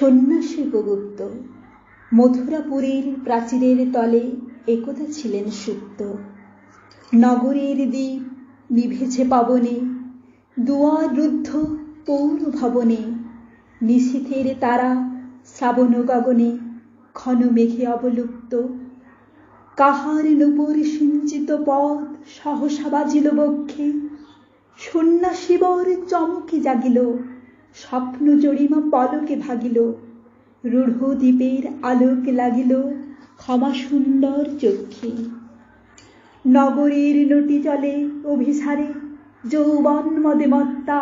সন্ন্যাসী উপগুপ্ত মথুরাপুরীর প্রাচীরের তলে একদা ছিলেন সুপ্ত। নগরের দ্বীপ নিভেছে পাবনে, দুয়ার রুদ্ধ পৌর ভবনে, নিশীথের তারা শ্রাবণ গগনে ঘন মেঘে অবলুপ্ত। কাহার নূপুর সিঞ্চিত পথ সহসা বাজিল বক্ষে, সন্ন্যাসীবর চমকে জাগিল স্বপ্ন জরিমা পলকে ভাগিল। রূঢ় দ্বীপের আলোক লাগিল ক্ষমা সুন্দর চক্ষে। নগরীর নটি চলে অভিসারে যৌবন মদে মত্তা।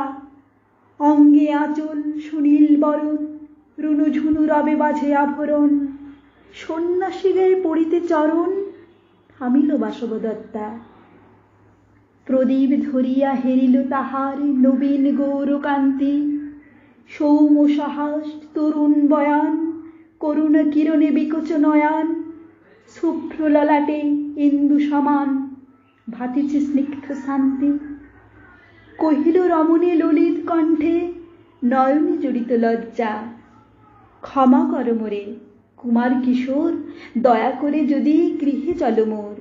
অঙ্গে আঁচল সুনীল বরণ, রুনুঝুনু রবে বাজে আভরণ। সন্ন্যাসীদের পড়িতে চরণ, থামিল বাসবদত্তা। প্রদীপ ধরিয়া হেরিল তাহার নবীন গৌরকান্তি। সৌম সাহস তরুণ বয়ান, করুণ কিরণে বিকচ নয়ান, শুভ্র ললাটে ইন্দু সমান, ভাতিছে স্নিগ্ধ শান্তি। কহিল রমণী ললিত কণ্ঠে, নয়নে জড়িত লজ্জা। ক্ষমা কর মোরে, কুমার কিশোর, দয়া করে যদি গৃহে চল মোর।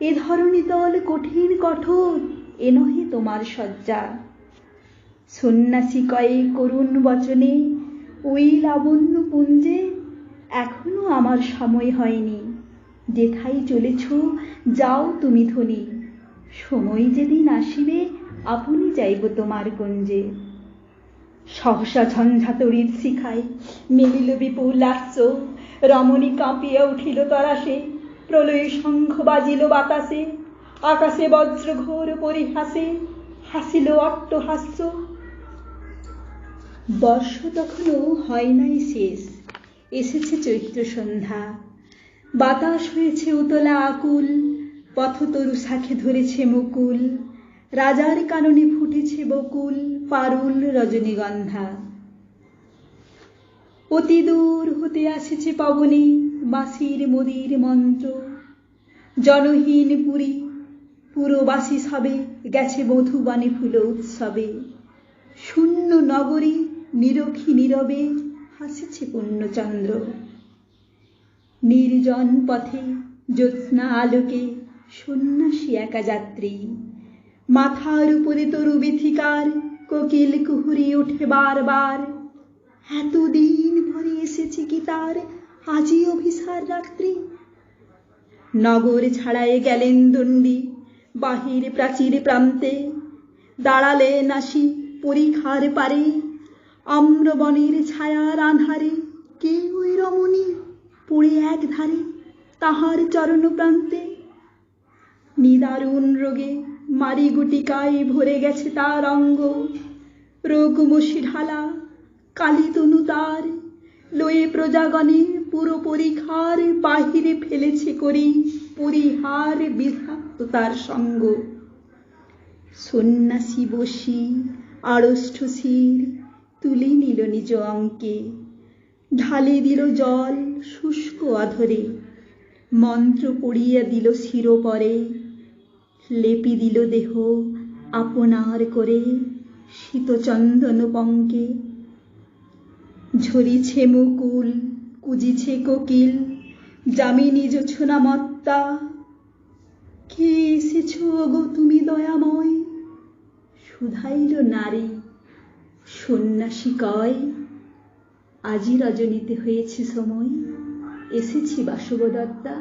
এ ধরণী তল কঠিন কঠোর, এ নহে তোমার শয্যা। সন্ন্যাসী কয়ে করুণ বচনে ওই লাবণ্য পুঞ্জে, এখনও আমার সময় হয়নি। যেথায় চলেছ, যাও তুমি ধনী। সময় যেদিন আসিবে, আপনি যাইব তোমার গঞ্জে সহসা ঝঞ্ঝা তড়ির শিখায়, মিলিল বিপুল লাস্য রমণী কাঁপিয়া উঠিল তরাসে, প্রলয় শঙ্খ বাজিল বাতাসে। আকাশে বজ্র ঘোর পরিহাসে, হাসিল অট্ট অট্টহাস্য। বর্ষ তখনও হয় নাই শেষ। এসেছে চৈত্র সন্ধ্যা। বাতাস হয়েছে উতলা আকুল, পথতরু শাখে ধরেছে মুকুল, রাজার কাননে ফুটেছে বকুল, পারুল রজনীগন্ধা। অতি দূর হতে আসেছে পবনে বাসির মদির মন্ত্র। জনহীন পুরী পুরবাসী সবে, গেছে মধুবাণী ফুল উৎসবে। শূন্য নগরী নিরখী নীরবে হাসিছে পূর্ণচন্দ্র। নির্জন পথে জ্যোৎস্না আলোকে সন্ন্যাসী একা যাত্রী মাথার উপরে তরু বিথিকার কোকিল কুহুরি ওঠে বারবার। এতদিন ভরে এসেছে কি তার আজই অভিসার রাত্রি? নগর ছাড়ায় গেলেন দণ্ডী বাহির প্রাচীর প্রান্তে। দাঁড়ালে নাসি পরীক্ষার পারে। আম্রবনের ছায়ার আধারে কে ওই রমণী পড়ে এক ধারে তাহার চরণ প্রান্তে। নিদারুণ রোগে মারি গুটিকায় ভরে গেছে তার অঙ্গ। রোগমসি ঢালা, কালী তনু তার। লয়ে প্রজাগণে পুরো পরীক্ষার বাহিরে ফেলেছে করি পরিহার বিষাক্ত তার সঙ্গ। সন্ন্যাসী বসি আড়ষ্ঠ শির তুলে নিল নিজ অঙ্কে। ঢালে দিল জল শুষ্ক অধরে মন্ত্র পড়িয়া দিল শিরোপরে। লেপি দিল দেহ আপনার করে শীতচন্দন পঙ্কে। ঝরিছে মুকুল, কুজিছে কোকিল, যামিনী জোছনা মত্তা কে এসেছ গো তুমি দয়াময়? শুধাইল নারী। সন্ন্যাসী কয় আজি রজনীতে হয়েছে সময়। এসেছি বাসবদত্তা